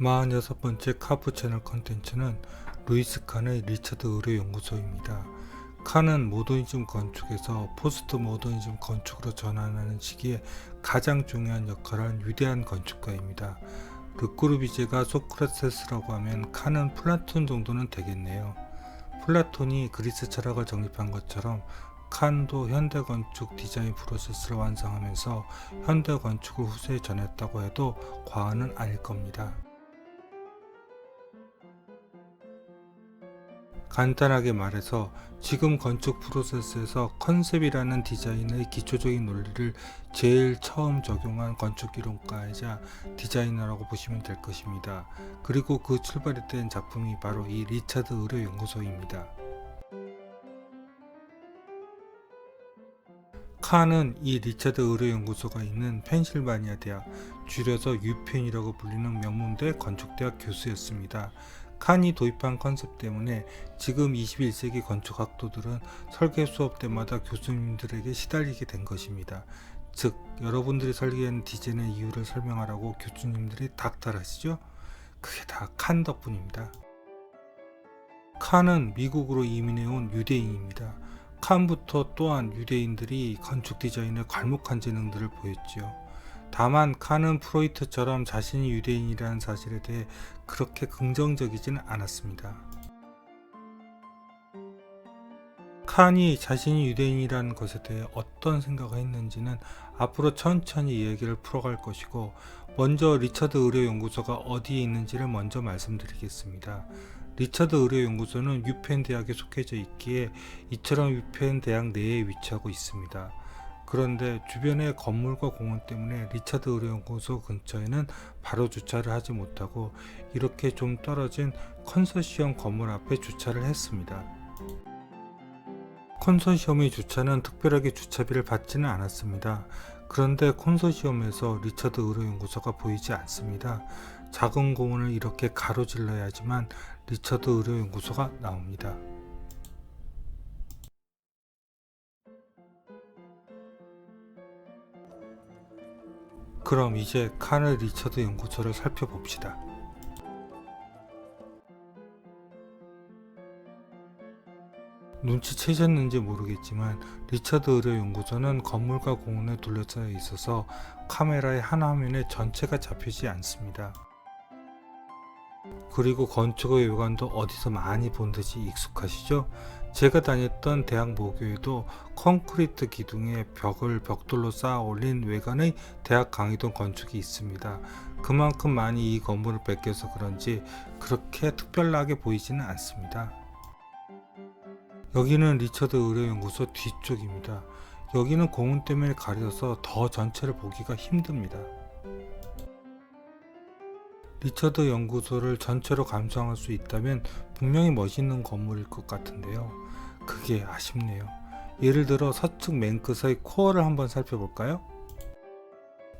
46번째 카푸 채널 컨텐츠는 루이스 칸의 리처드 의료 연구소입니다. 칸은 모더니즘 건축에서 포스트 모더니즘 건축으로 전환하는 시기에 가장 중요한 역할을 한 위대한 건축가입니다. 르꾸르비제가 소크라테스라고 하면 칸은 플라톤 정도는 되겠네요. 플라톤이 그리스 철학을 정립한 것처럼 칸도 현대 건축 디자인 프로세스를 완성하면서 현대 건축을 후세에 전했다고 해도 과언은 아닐 겁니다. 간단하게 말해서 지금 건축 프로세스에서 컨셉이라는 디자인의 기초적인 논리를 제일 처음 적용한 건축 이론가이자 디자이너라고 보시면 될 것입니다. 그리고 그 출발이 된 작품이 바로 이 리차드 의료 연구소입니다. 칸은 이 리차드 의료 연구소가 있는 펜실바니아 대학, 줄여서 유펜이라고 불리는 명문대 건축대학 교수였습니다. 칸이 도입한 컨셉 때문에 지금 21세기 건축학도들은 설계 수업 때마다 교수님들에게 시달리게 된 것입니다. 즉, 여러분들이 설계한 디자인의 이유를 설명하라고 교수님들이 닥달하시죠? 그게 다 칸 덕분입니다. 칸은 미국으로 이민해온 유대인입니다. 칸부터 또한 유대인들이 건축 디자인에 괄목한 재능들을 보였지요. 다만 칸은 프로이트처럼 자신이 유대인이라는 사실에 대해 그렇게 긍정적이지는 않았습니다. 칸이 자신이 유대인이라는 것에 대해 어떤 생각을 했는지는 앞으로 천천히 이야기를 풀어갈 것이고 먼저 리처드 의료연구소가 어디에 있는지를 먼저 말씀드리겠습니다. 리처드 의료연구소는 유펜 대학에 속해져 있기에 이처럼 유펜 대학 내에 위치하고 있습니다. 그런데 주변의 건물과 공원 때문에 리처드 의료연구소 근처에는 바로 주차를 하지 못하고 이렇게 좀 떨어진 컨소시엄 건물 앞에 주차를 했습니다. 컨소시엄의 주차는 특별하게 주차비를 받지는 않았습니다. 그런데 콘소시엄에서 리처드 의료연구소가 보이지 않습니다. 작은 공원을 이렇게 가로질러야지만 리처드 의료연구소가 나옵니다. 그럼 이제 칸의 리처드 연구소를 살펴봅시다. 눈치채셨는지 모르겠지만 리처드 의료 연구소는 건물과 공원에 둘러싸여 있어서 카메라의 한 화면에 전체가 잡히지 않습니다. 그리고 건축의 외관도 어디서 많이 본 듯이 익숙하시죠? 제가 다녔던 대학 모교에도 콘크리트 기둥에 벽을 벽돌로 쌓아 올린 외관의 대학 강의동 건축이 있습니다. 그만큼 많이 이 건물을 뺏겨서 그런지 그렇게 특별하게 보이지는 않습니다. 여기는 리처드 의료연구소 뒤쪽입니다. 여기는 공원 때문에 가려서 더 전체를 보기가 힘듭니다. 리처드 연구소를 전체로 감상할 수 있다면 분명히 멋있는 건물일 것 같은데요. 그게 아쉽네요. 예를 들어 서측 맨 끝의 코어를 한번 살펴볼까요?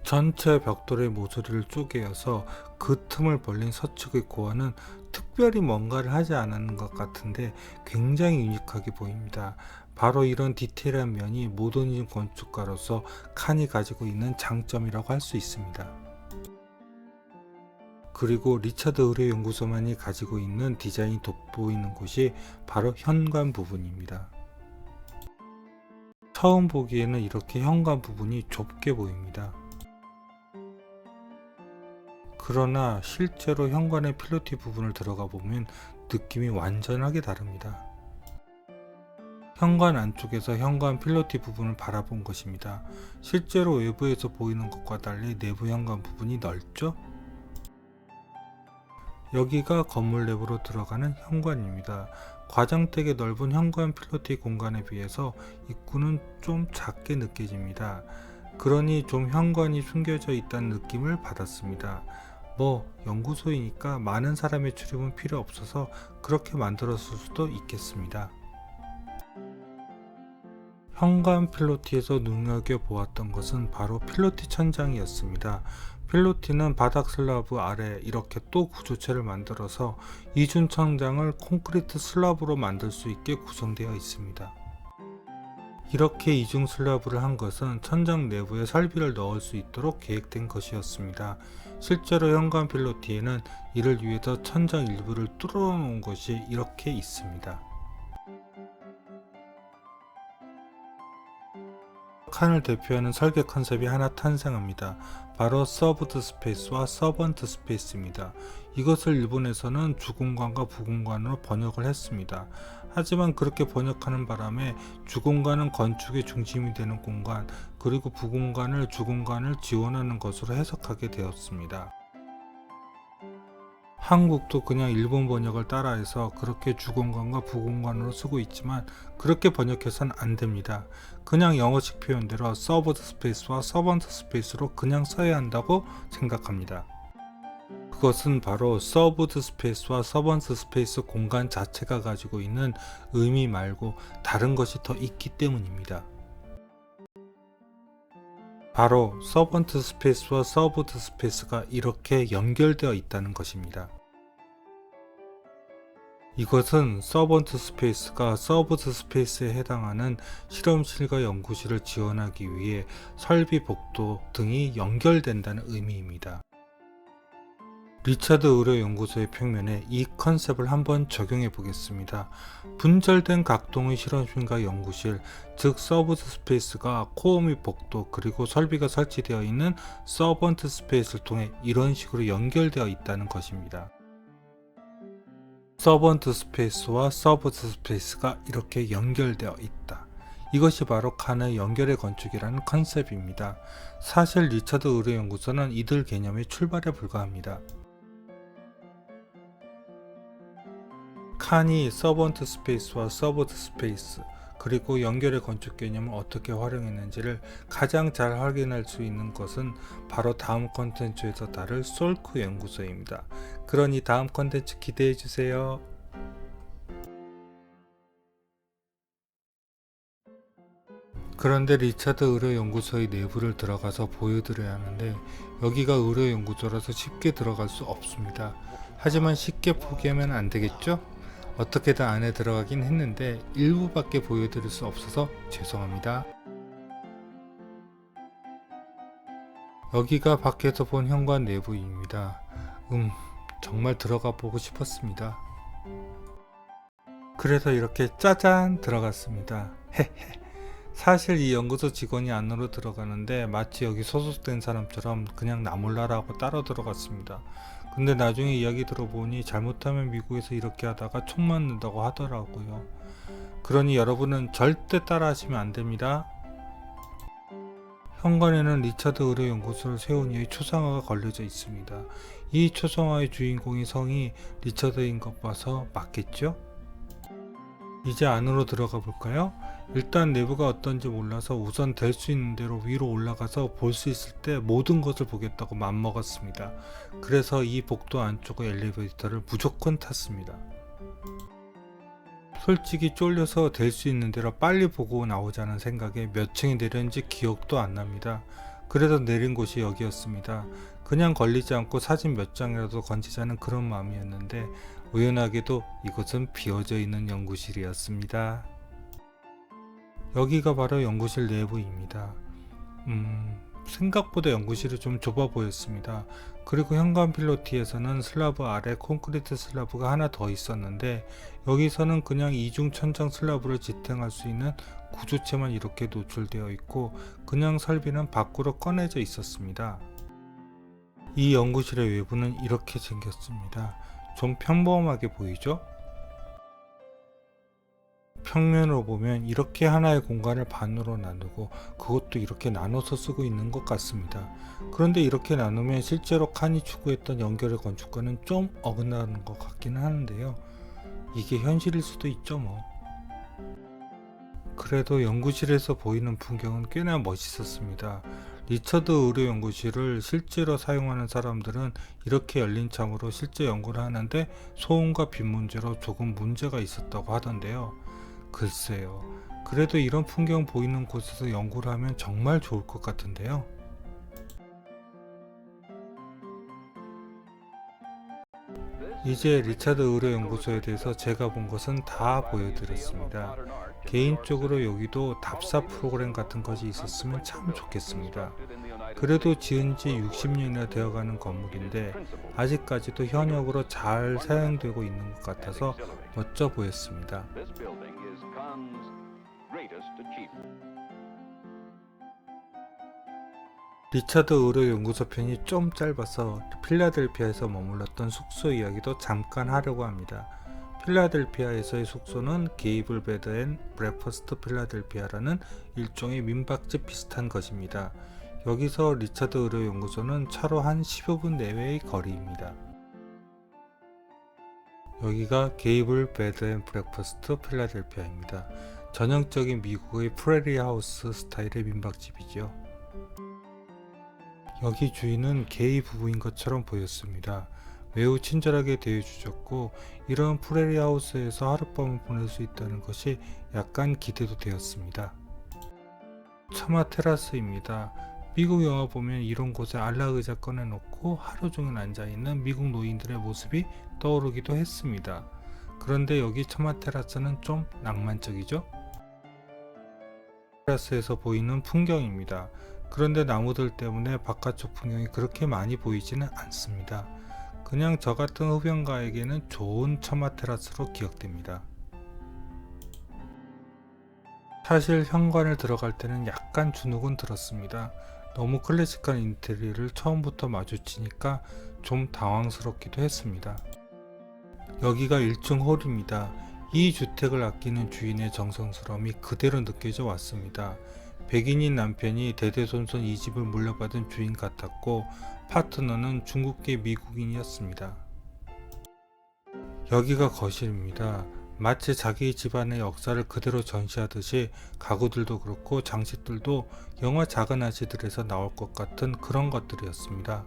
전체 벽돌의 모서리를 쪼개어서 그 틈을 벌린 서측의 코어는 특별히 뭔가를 하지 않았는 것 같은데 굉장히 유니크하게 보입니다. 바로 이런 디테일한 면이 모더니즘 건축가로서 칸이 가지고 있는 장점이라고 할 수 있습니다. 그리고 리차드 의료 연구소만이 가지고 있는 디자인이 돋보이는 곳이 바로 현관 부분입니다. 처음 보기에는 이렇게 현관 부분이 좁게 보입니다. 그러나 실제로 현관의 필로티 부분을 들어가 보면 느낌이 완전하게 다릅니다. 현관 안쪽에서 현관 필로티 부분을 바라본 것입니다. 실제로 외부에서 보이는 것과 달리 내부 현관 부분이 넓죠? 여기가 건물 내부로 들어가는 현관입니다. 과장되게 넓은 현관 필로티 공간에 비해서 입구는 좀 작게 느껴집니다. 그러니 좀 현관이 숨겨져 있다는 느낌을 받았습니다. 뭐 연구소이니까 많은 사람의 출입은 필요 없어서 그렇게 만들었을 수도 있겠습니다. 현관 필로티에서 눈여겨보았던 것은 바로 필로티 천장이었습니다. 필로티는 바닥 슬라브 아래 이렇게 또 구조체를 만들어서 이중 천장을 콘크리트 슬라브로 만들 수 있게 구성되어 있습니다. 이렇게 이중 슬라브를 한 것은 천장 내부에 설비를 넣을 수 있도록 계획된 것이었습니다. 실제로 현관 필로티에는 이를 위해서 천장 일부를 뚫어 놓은 것이 이렇게 있습니다. 칸을 대표하는 설계 컨셉이 하나 탄생합니다. 바로 서브드 스페이스와 서번트 스페이스입니다. 이것을 일본에서는 주공간과 부공간으로 번역을 했습니다. 하지만 그렇게 번역하는 바람에 주공간은 건축의 중심이 되는 공간, 그리고 부공간을 주공간을 지원하는 것으로 해석하게 되었습니다. 한국도 그냥 일본 번역을 따라해서 그렇게 주공간과 부공간으로 쓰고 있지만 그렇게 번역해서는 안 됩니다. 그냥 영어식 표현대로 서브드 스페이스와 서번트 스페이스로 그냥 써야 한다고 생각합니다. 그것은 바로 서브드 스페이스와 서번트 스페이스 공간 자체가 가지고 있는 의미 말고 다른 것이 더 있기 때문입니다. 바로 서번트 스페이스와 서브드 스페이스가 이렇게 연결되어 있다는 것입니다. 이것은 서번트 스페이스가 서브드 스페이스에 해당하는 실험실과 연구실을 지원하기 위해 설비 복도 등이 연결된다는 의미입니다. 리차드 의료 연구소의 평면에 이 컨셉을 한번 적용해 보겠습니다. 분절된 각동의 실험실과 연구실, 즉 서브드 스페이스가 코어 및 복도 그리고 설비가 설치되어 있는 서번트 스페이스를 통해 이런 식으로 연결되어 있다는 것입니다. 서번트 스페이스와 서브드 스페이스가 이렇게 연결되어 있다. 이것이 바로 칸의 연결의 건축이라는 컨셉입니다. 사실 리차드 의료 연구소는 이들 개념의 출발에 불과합니다. 칸이 서번트 스페이스와 서버드 스페이스 그리고 연결의 건축 개념을 어떻게 활용했는지를 가장 잘 확인할 수 있는 것은 바로 다음 컨텐츠에서 다룰 솔크 연구소입니다. 그러니 다음 컨텐츠 기대해 주세요. 그런데 리차드 의료연구소의 내부를 들어가서 보여드려야 하는데 여기가 의료연구소라서 쉽게 들어갈 수 없습니다. 하지만 쉽게 포기하면 안 되겠죠? 어떻게든 안에 들어가긴 했는데 일부밖에 보여드릴 수 없어서 죄송합니다. 여기가 밖에서 본 현관 내부입니다. 음, 정말 들어가 보고 싶었습니다. 그래서 이렇게 짜잔 들어갔습니다. 헤헤. 사실 이 연구소 직원이 안으로 들어가는데 마치 여기 소속된 사람처럼 그냥 나몰라라고 따라 들어갔습니다. 근데 나중에 이야기 들어보니 잘못하면 미국에서 이렇게 하다가 총 맞는다고 하더라고요. 그러니 여러분은 절대 따라 하시면 안 됩니다. 현관에는 리차드 의료 연구소를 세운 이의 초상화가 걸려져 있습니다. 이 초상화의 주인공의 성이 리차드인 것 봐서 맞겠죠? 이제 안으로 들어가 볼까요? 일단 내부가 어떤지 몰라서 우선 될 수 있는 대로 위로 올라가서 볼 수 있을 때 모든 것을 보겠다고 맘먹었습니다. 그래서 이 복도 안쪽의 엘리베이터를 무조건 탔습니다. 솔직히 쫄려서 될 수 있는 대로 빨리 보고 나오자는 생각에 몇 층에 내렸는지 기억도 안 납니다. 그래서 내린 곳이 여기였습니다. 그냥 걸리지 않고 사진 몇 장이라도 건지자는 그런 마음이었는데 우연하게도 이곳은 비어져 있는 연구실이었습니다. 여기가 바로 연구실 내부입니다. 음, 생각보다 연구실이 좀 좁아 보였습니다. 그리고 현관 필로티에서는 슬라브 아래 콘크리트 슬라브가 하나 더 있었는데 여기서는 그냥 이중 천장 슬라브를 지탱할 수 있는 구조체만 이렇게 노출되어 있고 그냥 설비는 밖으로 꺼내져 있었습니다. 이 연구실의 외부는 이렇게 생겼습니다. 좀 평범하게 보이죠? 평면으로 보면 이렇게 하나의 공간을 반으로 나누고 그것도 이렇게 나눠서 쓰고 있는 것 같습니다. 그런데 이렇게 나누면 실제로 칸이 추구했던 연결의 건축과는 좀 어긋나는 것 같기는 하는데요. 이게 현실일 수도 있죠 뭐. 그래도 연구실에서 보이는 풍경은 꽤나 멋있었습니다. 리처드 의료연구실을 실제로 사용하는 사람들은 이렇게 열린 창으로 실제 연구를 하는데 소음과 빛 문제로 조금 문제가 있었다고 하던데요. 글쎄요. 그래도 이런 풍경 보이는 곳에서 연구를 하면 정말 좋을 것 같은데요. 이제 리차드 의료연구소에 대해서 제가 본 것은 다 보여드렸습니다. 개인적으로 여기도 답사 프로그램 같은 것이 있었으면 참 좋겠습니다. 그래도 지은 지 60년이나 되어가는 건물인데 아직까지도 현역으로 잘 사용되고 있는 것 같아서 멋져 보였습니다. 리차드 의료 연구소 편이 좀 짧아서 필라델피아에서 머물렀던 숙소 이야기도 잠깐 하려고 합니다. 필라델피아에서의 숙소는 게이블 베드 앤 브레퍼스트 필라델피아라는 일종의 민박집 비슷한 것입니다. 여기서 리차드 의료연구소는 차로 한 15분 내외의 거리입니다. 여기가 게이블 베드 앤 브레퍼스트 필라델피아입니다. 전형적인 미국의 프레리 하우스 스타일의 민박집이죠. 여기 주인은 게이 부부인 것처럼 보였습니다. 매우 친절하게 대해주셨고 이런 프레리 하우스에서 하룻밤을 보낼 수 있다는 것이 약간 기대도 되었습니다. 처마 테라스입니다. 미국 영화 보면 이런 곳에 안락 의자 꺼내놓고 하루 종일 앉아있는 미국 노인들의 모습이 떠오르기도 했습니다. 그런데 여기 처마 테라스는 좀 낭만적이죠? 테라스에서 보이는 풍경입니다. 그런데 나무들 때문에 바깥쪽 풍경이 그렇게 많이 보이지는 않습니다. 그냥 저 같은 흡연가에게는 좋은 처마 테라스로 기억됩니다. 사실 현관을 들어갈 때는 약간 주눅은 들었습니다. 너무 클래식한 인테리어를 처음부터 마주치니까 좀 당황스럽기도 했습니다. 여기가 1층 홀입니다. 이 주택을 아끼는 주인의 정성스러움이 그대로 느껴져 왔습니다. 백인인 남편이 대대손손 이 집을 물려받은 주인 같았고 파트너는 중국계 미국인이었습니다. 여기가 거실입니다. 마치 자기 집안의 역사를 그대로 전시하듯이 가구들도 그렇고 장식들도 영화 작은 아지들에서 나올 것 같은 그런 것들이었습니다.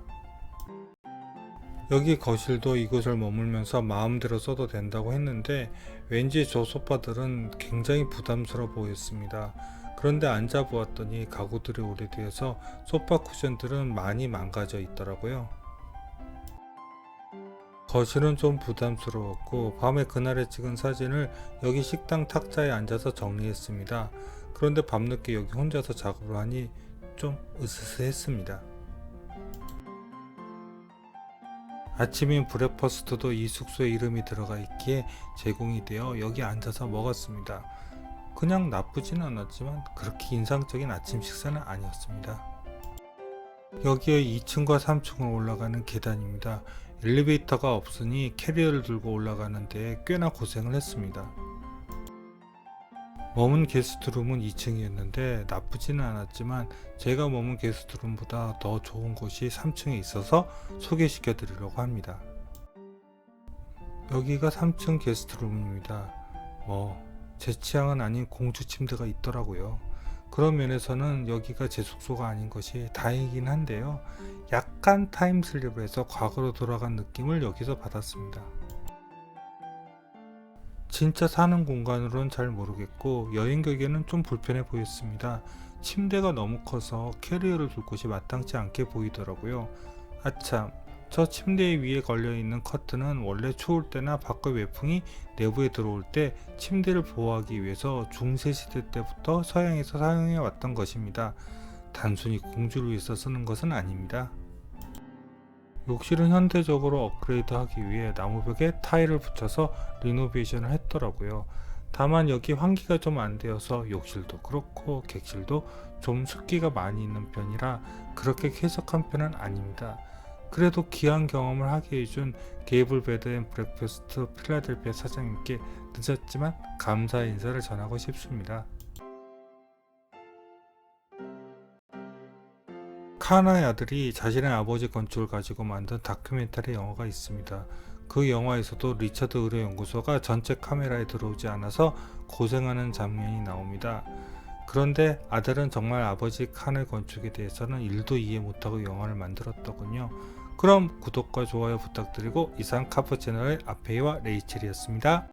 여기 거실도 이곳을 머물면서 마음대로 써도 된다고 했는데 왠지 저 소파들은 굉장히 부담스러워 보였습니다. 그런데 앉아보았더니 가구들이 오래되어서 소파 쿠션들은 많이 망가져 있더라고요. 거실은 좀 부담스러웠고 밤에 그날에 찍은 사진을 여기 식당 탁자에 앉아서 정리했습니다. 그런데 밤늦게 여기 혼자서 작업을 하니 좀 으스스했습니다. 아침인 브레퍼스트도 이 숙소에 이름이 들어가 있기에 제공이 되어 여기 앉아서 먹었습니다. 그냥 나쁘진 않았지만 그렇게 인상적인 아침 식사는 아니었습니다. 여기에 2층과 3층을 올라가는 계단입니다. 엘리베이터가 없으니 캐리어를 들고 올라가는데 꽤나 고생을 했습니다. 머문 게스트룸은 2층이었는데 나쁘지는 않았지만 제가 머문 게스트룸보다 더 좋은 곳이 3층에 있어서 소개시켜 드리려고 합니다. 여기가 3층 게스트룸입니다. 뭐, 제 취향은 아닌 공주 침대가 있더라고요. 그런 면에서는 여기가 제 숙소가 아닌 것이 다행이긴 한데요. 약간 타임슬립을 해서 과거로 돌아간 느낌을 여기서 받았습니다. 진짜 사는 공간으로는 잘 모르겠고 여행객에는 좀 불편해 보였습니다. 침대가 너무 커서 캐리어를 둘 곳이 마땅치 않게 보이더라고요. 아참, 저 침대 위에 걸려있는 커튼은 원래 추울 때나 밖의 외풍이 내부에 들어올 때 침대를 보호하기 위해서 중세시대 때부터 서양에서 사용해 왔던 것입니다. 단순히 공주를 위해서 쓰는 것은 아닙니다. 욕실은 현대적으로 업그레이드 하기 위해 나무벽에 타일을 붙여서 리노베이션을 했더라고요. 다만 여기 환기가 좀 안 되어서 욕실도 그렇고 객실도 좀 습기가 많이 있는 편이라 그렇게 쾌적한 편은 아닙니다. 그래도 귀한 경험을 하게 해준 게이블 베드 앤 브렉퍼스트 필라델피아 사장님께 늦었지만 감사의 인사를 전하고 싶습니다. 카나의 아들이 자신의 아버지 건축을 가지고 만든 다큐멘터리 영화가 있습니다. 그 영화에서도 리처드 의료 연구소가 전체 카메라에 들어오지 않아서 고생하는 장면이 나옵니다. 그런데 아들은 정말 아버지 칸의 건축에 대해서는 1도 이해 못하고 영화를 만들었더군요. 그럼 구독과 좋아요 부탁드리고 이상 카프 채널의 아페이와 레이첼이었습니다.